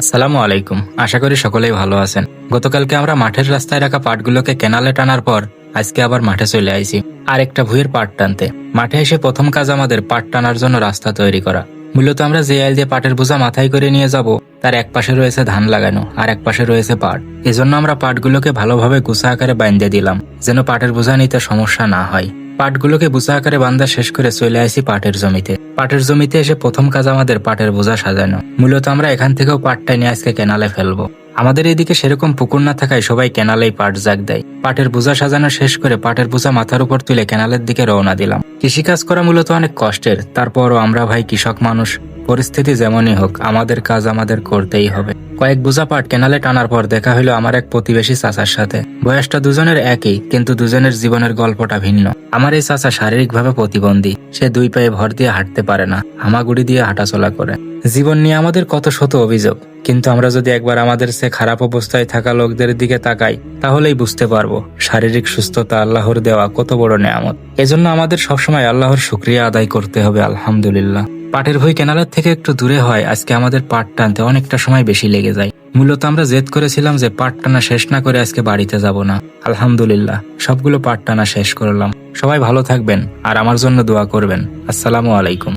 আসসালামু আলাইকুম। আশা করি সকলেই ভালো আছেন। গতকালকে আমরা মাঠের রাস্তায় রাখা পাটগুলোকে কেনালে টানার পর আজকে আবার মাঠে চলে আইছি। আর একটা ভুঁয়ের পাট টানতে। মাঠে এসে প্রথম কাজ আমাদের পাট টানার জন্য রাস্তা তৈরি করা। মূলত আমরা যে আইল দিয়ে পাটের বোঝা মাথায় করে নিয়ে যাব, তার এক পাশে রয়েছে ধান লাগানো, আর এক পাশে রয়েছে পাট। এজন্য আমরা পাটগুলোকে ভালোভাবে গুছা আকারে বাইন্ধে দিলাম, যেন পাটের বোঝা নিতে সমস্যা না হয়। পাটগুলোকে বুঝা আকারে বান্ধা শেষ করে চলে আসি পাটের জমিতে। পাটের জমিতে এসে প্রথম কাজ আমাদের পাটের বোঝা সাজানো। মূলত আমরা এখান থেকেও পাটটা নিয়ে আজকে কেনালে ফেলব। আমাদের এদিকে সেরকম পুকুর না থাকায় সবাই কেনালেই পাট জাগ দেয়। পাটের বোঝা সাজানো শেষ করে পাটের বোঝা মাথার উপর তুলে কেনালের দিকে রওনা দিলাম। কৃষিকাজ করা মূলত অনেক কষ্টের। তারপরও আমরা ভাই কৃষক মানুষ। পরিস্থিতি যেমনই হোক, আমাদের কাজ আমাদের করতেই হবে। কয়েক বোঝা পাট কেনালে টানার পর দেখা হলো আমার এক প্রতিবেশী চাচার সাথে। বয়সটা দুজনের একই, কিন্তু দুজনের জীবনের গল্পটা ভিন্ন। আমার এই চাচা শারীরিকভাবে প্রতিবন্ধী। সে দুই পায়ে ভর দিয়ে হাঁটতে পারে না, হামাগুড়ি দিয়ে হাঁটাচলা করে। জীবন নিয়ে আমাদের কত শত অভিযোগ, কিন্তু আমরা যদি একবার আমাদের সে খারাপ অবস্থায় থাকা লোকদের দিকে তাকাই, তাহলেই বুঝতে পারব, শারীরিক সুস্থতা আল্লাহর দেওয়া কত বড় নেয়ামত। এজন্য আমাদের সবসময় আল্লাহর শুক্রিয়া আদায় করতে হবে, আলহামদুলিল্লাহ। পাটের ভই কেনালের থেকে একটু দূরে হয়, আজকে আমাদের পাট টানতে অনেকটা সময় বেশি লেগে যায়। মূলত আমরা জেদ করেছিলাম যে পাট টানা শেষ না করে আজকে বাড়িতে যাব না। আলহামদুলিল্লাহ, সবগুলো পাট টানা শেষ করলাম। সবাই ভালো থাকবেন আর আমার জন্য দোয়া করবেন। আসসালামু আলাইকুম।